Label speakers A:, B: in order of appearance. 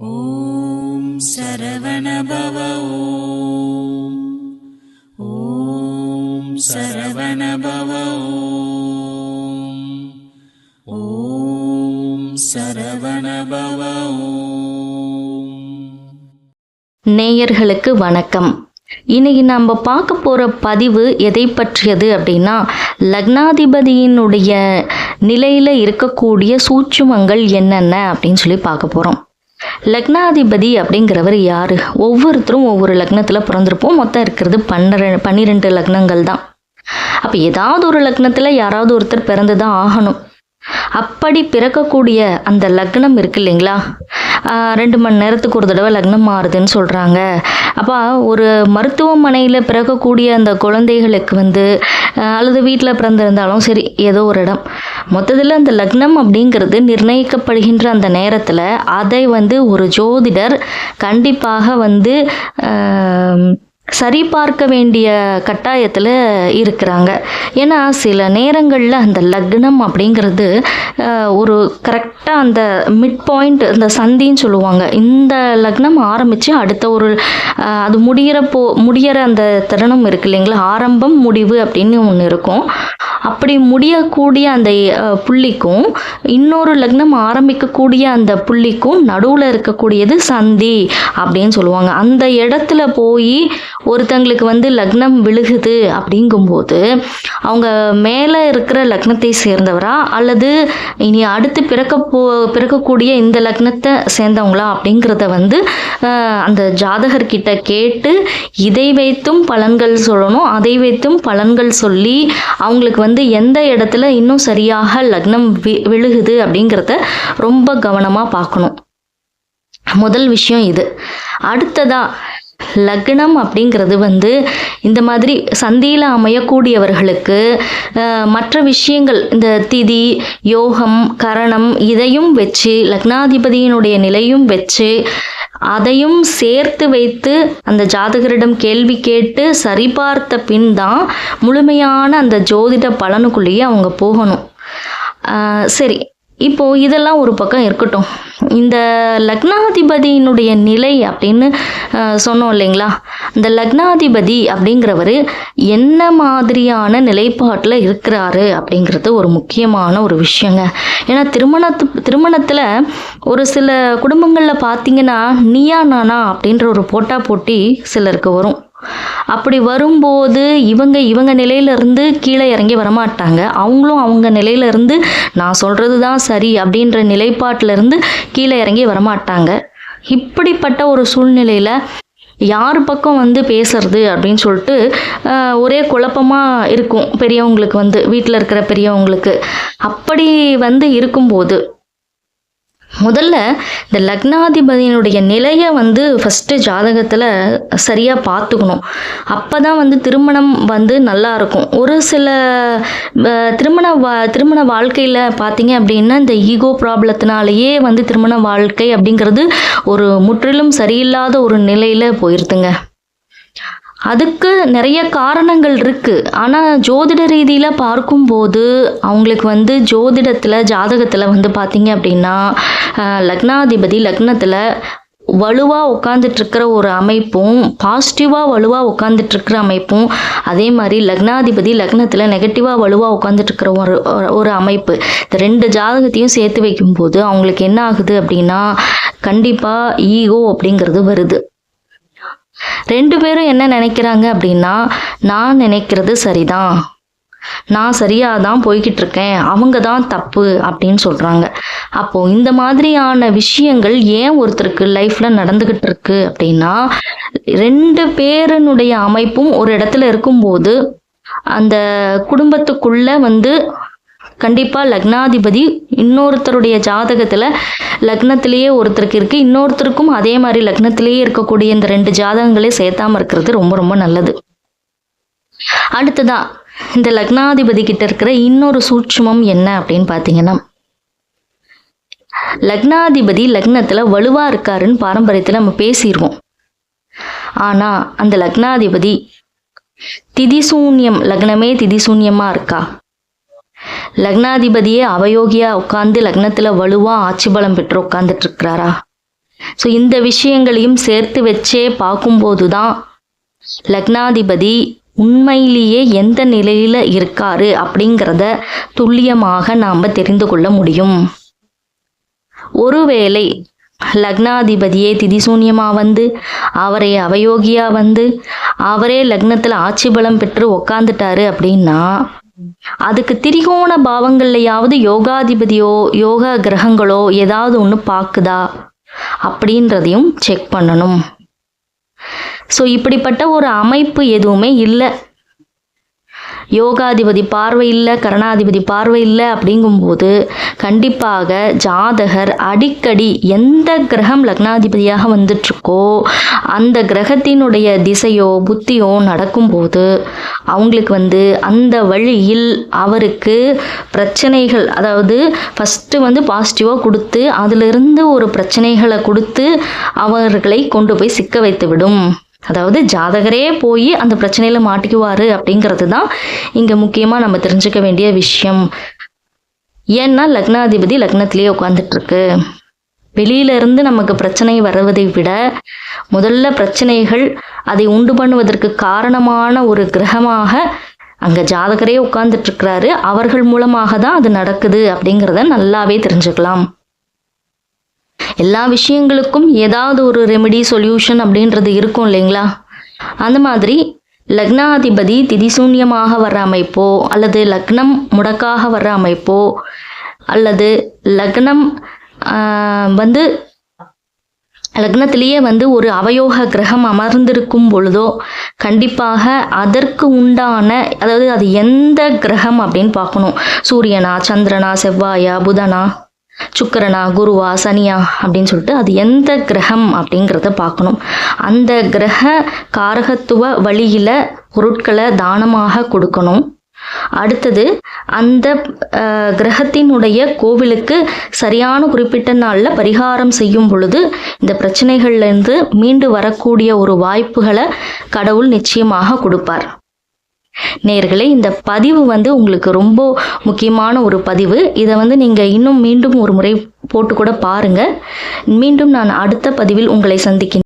A: ஓம் சரவணபவ ஓம். ஓம் சரவணபவ ஓம். ஓம் சரவணபவ ஓம்.
B: நேயர்களுக்கு வணக்கம். இன்னைக்கு நம்ம பார்க்க போகிற பதிவு எதை பற்றியது அப்படின்னா லக்னாதிபதியினுடைய நிலையில் இருக்கக்கூடிய சூட்சுமங்கள் என்னென்ன அப்படின்னு சொல்லி பார்க்க போகிறோம் லக்னாதிபதி அப்படிங்கிறவர் யார்? ஒவ்வொருத்தரும் ஒவ்வொரு லக்னத்தில் பிறந்திருப்போம். மொத்தம் இருக்கிறது பன்னிரெ பன்னிரெண்டு லக்னங்கள் தான். அப்போ ஏதாவது ஒரு லக்னத்தில் யாராவது ஒருத்தர் பிறந்து தான் ஆகணும். அப்படி பிறக்கக்கூடிய அந்த லக்னம் இருக்கு இல்லைங்களா? ரெண்டு மணி நேரத்துக்கு ஒரு தடவை லக்னம் மாறுதுன்னு சொல்கிறாங்க அப்போ ஒரு மருத்துவமனையில் பிறக்கக்கூடிய அந்த குழந்தைகளுக்கு வந்து அல்லது வீட்டில் பிறந்திருந்தாலும் சரி ஏதோ ஒரு இடம். மொத்தத்தில் அந்த லக்னம் அப்படிங்கிறது நிர்ணயிக்கப்படுகின்ற அந்த நேரத்தில் அதை வந்து ஒரு ஜோதிடர் கண்டிப்பாக வந்து சரிபார்க்க வேண்டிய கட்டாயத்தில் இருக்கிறாங்க. ஏன்னா சில நேரங்களில் அந்த லக்னம் அப்படிங்கிறது ஒரு கரெக்டாக அந்த மிட் பாயிண்ட் இந்த சந்தின்னு சொல்லுவாங்க. இந்த லக்னம் ஆரம்பித்து அடுத்த ஒரு அது முடிகிறப்போ போ முடிகிற அந்த தருணம் இருக்கு இல்லைங்களா? ஆரம்பம் முடிவு அப்படின்னு ஒன்று இருக்கும். அப்படி முடியக்கூடிய அந்த புள்ளிக்கும் இன்னொரு லக்னம் ஆரம்பிக்கக்கூடிய அந்த புள்ளிக்கும் நடுவில் இருக்கக்கூடியது சந்தி அப்படின்னு சொல்லுவாங்க. அந்த இடத்துல போய் ஒருத்தங்களுக்கு வந்து லக்னம் விழுகுது அப்படிங்கும்போது அவங்க மேலே இருக்கிற லக்னத்தை சேர்ந்தவரா? அல்லது இனி அடுத்து பிறக்க போ பிறக்கக்கூடிய இந்த லக்னத்தை சேர்ந்தவங்களா? அப்படிங்கிறத வந்து அந்த ஜாதகர்கிட்ட கேட்டு இதை வைத்தும் பலன்கள் சொல்லணும் அதை வைத்தும் பலன்கள் சொல்லி அவங்களுக்கு வந்து எந்த இடத்துல இன்னும் சரியாக லக்னம் வி விழுகுது அப்படிங்கிறத ரொம்ப கவனமாக பார்க்கணும். முதல் விஷயம் இது. அடுத்ததாக லக்னம் அப்படிங்கிறது வந்து இந்த மாதிரி சந்தியில் அமையக்கூடியவர்களுக்கு மற்ற விஷயங்கள் இந்த திதி யோகம் கரணம் இதையும் வச்சு லக்னாதிபதியினுடைய நிலையும் வச்சு அதையும் சேர்த்து வைத்து அந்த ஜாதகரிடம் கேள்வி கேட்டு சரிபார்த்த பின் தான் முழுமையான அந்த ஜோதிட பலனுக்குள்ளேயே அவங்க போகணும். சரி இப்போ இதெல்லாம் ஒரு பக்கம் இருக்கட்டும். இந்த லக்னாதிபதியினுடைய நிலை அப்படின்னு சொன்னோம் இல்லைங்களா? இந்த லக்னாதிபதி அப்படிங்கிறவர் என்ன மாதிரியான நிலைப்பாட்டில் இருக்கிறாரு அப்படிங்கிறது ஒரு முக்கியமான ஒரு விஷயங்க. ஏன்னா திருமணத்து திருமணத்தில் ஒரு சில குடும்பங்களில் பார்த்தீங்கன்னா நீயா நானா அப்படின்ற ஒரு போட்டா போட்டி சிலருக்கு வரும். அப்படி வரும்போது இவங்க இவங்க நிலையிலேருந்து கீழே இறங்கி வரமாட்டாங்க. அவங்களும் அவங்க நிலையிலேருந்து நான் சொல்கிறது தான் சரி அப்படின்ற நிலைப்பாட்டிலேருந்து கீழே இறங்கி வரமாட்டாங்க. இப்படிப்பட்ட ஒரு சூழ்நிலையில் யார் பக்கம் வந்து பேசுறது அப்படின்னு சொல்லிட்டு ஒரே குழப்பமாக இருக்கும் பெரியவங்களுக்கு வந்து வீட்டில் இருக்கிற பெரியவங்களுக்கு. அப்படி வந்து இருக்கும்போது முதல்ல இந்த லக்னாதிபதியினுடைய நிலையை வந்து ஃபஸ்ட்டு ஜாதகத்தில் சரியாக பார்த்துக்கணும். அப்போ தான் வந்து திருமணம் வந்து நல்லா இருக்கும். ஒரு சில திருமண வா திருமண வாழ்க்கையில் பார்த்தீங்க அப்படின்னா இந்த ஈகோ ப்ராப்ளத்தினாலேயே வந்து திருமண வாழ்க்கை அப்படிங்கிறது ஒரு முற்றிலும் சரியில்லாத ஒரு நிலையில் போயிருதுங்க. அதுக்கு நிறைய காரணங்கள் இருக்குது ஆனால் ஜோதிட ரீதியில் பார்க்கும்போது அவங்களுக்கு வந்து ஜோதிடத்தில் ஜாதகத்தில் வந்து பார்த்தீங்க அப்படின்னா லக்னாதிபதி லக்னத்தில் வலுவாக உட்காந்துட்டுருக்கிற ஒரு அமைப்பும் பாசிட்டிவாக வலுவாக உட்காந்துட்டுருக்கிற அமைப்பும் அதே மாதிரி லக்னாதிபதி லக்னத்தில் நெகட்டிவாக வலுவாக உட்காந்துட்டுருக்கிற ஒரு- ஒரு அமைப்பு. இந்த ரெண்டு ஜாதகத்தையும் சேர்த்து வைக்கும்போது அவங்களுக்கு என்ன ஆகுது அப்படின்னா கண்டிப்பாக ஈகோ அப்படிங்கிறது வருது. ரெண்டு பேரும் என்ன நினைக்கிறாங்க அப்படின்னா நான் நினைக்கிறது சரிதான். நான் சரியாக தான் போய்கிட்டு இருக்கேன் அவங்க தான் தப்பு அப்படின்னு சொல்கிறாங்க அப்போது இந்த மாதிரியான விஷயங்கள் ஏன் ஒருத்தருக்கு லைஃப்பில் நடந்துக்கிட்டு இருக்கு அப்படின்னா ரெண்டு பேரனுடைய அமைப்பும் ஒரு இடத்துல இருக்கும்போது அந்த குடும்பத்துக்குள்ள வந்து கண்டிப்பாக லக்னாதிபதி இன்னொருத்தருடைய ஜாதகத்தில் லக்னத்திலேயே ஒருத்தருக்கு இருக்குது இன்னொருத்தருக்கும் அதே மாதிரி லக்னத்திலேயே இருக்கக்கூடிய இந்த ரெண்டு ஜாதகங்களே சேர்த்தாமல் இருக்கிறது ரொம்ப ரொம்ப நல்லது. அடுத்ததா இந்த லக்னாதிபதி கிட்ட இருக்கிற இன்னொரு சூட்சுமம் என்ன அப்படின்னு பார்த்தீங்கன்னா லக்னாதிபதி லக்னத்துல வலுவா இருக்காருன்னு பாரம்பரியத்தில் நம்ம பேசிடுவோம் ஆனா அந்த லக்னாதிபதி திதிசூன்யம் லக்னமே திதிசூன்யமா இருக்கா? லக்னாதிபதியே அவயோகியா உட்கார்ந்து லக்னத்துல வலுவா ஆட்சி பலம் பெற்று உட்கார்ந்துட்டு இருக்கிறாரா ஸோ இந்த விஷயங்களையும் சேர்த்து வச்சே பார்க்கும்போது தான் லக்னாதிபதி உண்மையிலேயே எந்த நிலையில் இருக்காரு அப்படிங்கிறத துல்லியமாக நாம் தெரிந்து கொள்ள முடியும். ஒருவேளை லக்னாதிபதியே திதிசூன்யமாக வந்து அவரே அவயோகியாக வந்து அவரே லக்னத்தில் ஆட்சி பலம் பெற்று உக்காந்துட்டாரு அப்படின்னா அதுக்கு திரிகோண பாவங்கள்லையாவது யோகாதிபதியோ யோகா கிரகங்களோ ஏதாவது ஒன்று பார்க்குதா அப்படின்றதையும் செக் பண்ணணும். ஸோ இப்படிப்பட்ட ஒரு அமைப்பு எதுவுமே இல்லை. யோகாதிபதி பார்வை இல்லை கரணாதிபதி பார்வை இல்லை அப்படிங்கும்போது கண்டிப்பாக ஜாதகர் அடிக்கடி எந்த கிரகம் லக்னாதிபதியாக வந்துட்டுருக்கோ அந்த கிரகத்தினுடைய திசையோ புத்தியோ நடக்கும்போது அவங்களுக்கு வந்து அந்த வழியில் அவருக்கு பிரச்சனைகள் அதாவது ஃபஸ்ட்டு வந்து பாசிட்டிவாக கொடுத்து அதிலிருந்து ஒரு பிரச்சனைகளை கொடுத்து அவர்களை கொண்டு போய் சிக்க வைத்து விடும் அதாவது ஜாதகரே போய் அந்த பிரச்சனையில் மாட்டிக்குவார் அப்படிங்கிறது தான் இங்கே முக்கியமாக நம்ம தெரிஞ்சுக்க வேண்டிய விஷயம். ஏன்னா லக்னாதிபதி லக்னத்திலேயே உட்காந்துட்ருக்கு வெளியில இருந்து நமக்கு பிரச்சனை வருவதை விட முதல்ல பிரச்சனைகள் அதை உண்டு பண்ணுவதற்கு காரணமான ஒரு கிரகமாக அங்கே ஜாதகரே உட்கார்ந்துட்டு இருக்கிறாரு அவர்கள் மூலமாக தான் அது நடக்குது அப்படிங்கிறத நல்லாவே தெரிஞ்சுக்கலாம். எல்லா விஷயங்களுக்கும் ஏதாவது ஒரு ரெமெடி சொல்யூஷன் அப்படின்றது இருக்கும் இல்லைங்களா? அந்த மாதிரி லக்னாதிபதி திதிசூன்யமாக வர்ற அமைப்போ அல்லது லக்னம் முடக்காக வர்ற அமைப்போ அல்லது லக்னம் வந்து லக்னத்திலேயே வந்து ஒரு அவயோக கிரகம் அமர்ந்திருக்கும் பொழுதோ கண்டிப்பாக அதற்கு உண்டான அதாவது அது எந்த கிரகம் அப்படின்னு பார்க்கணும். சூரியனா சந்திரனா செவ்வாயா புதனா? சுக்கிரனா குருவா சனியா அப்படின்னு சொல்லிட்டு அது எந்த கிரகம் அப்படிங்கிறத பார்க்கணும். அந்த கிரக காரகத்துவ வழியில் பொருட்களை தானமாக கொடுக்கணும். அடுத்தது அந்த கிரகத்தினுடைய கோவிலுக்கு சரியான குறிப்பிட்ட நாளில் பரிகாரம் செய்யும் பொழுது இந்த பிரச்சனைகள்லேருந்து மீண்டு வரக்கூடிய ஒரு வாய்ப்புகளை கடவுள் நிச்சயமாக கொடுப்பார். நேர்களே இந்த பதிவு வந்து உங்களுக்கு ரொம்ப முக்கியமான ஒரு பதிவு. இதை வந்து நீங்கள் இன்னும் மீண்டும் ஒரு முறை போட்டு கூட பாருங்கள் மீண்டும் நான் அடுத்த பதிவில் உங்களை சந்திக்கின்றேன்.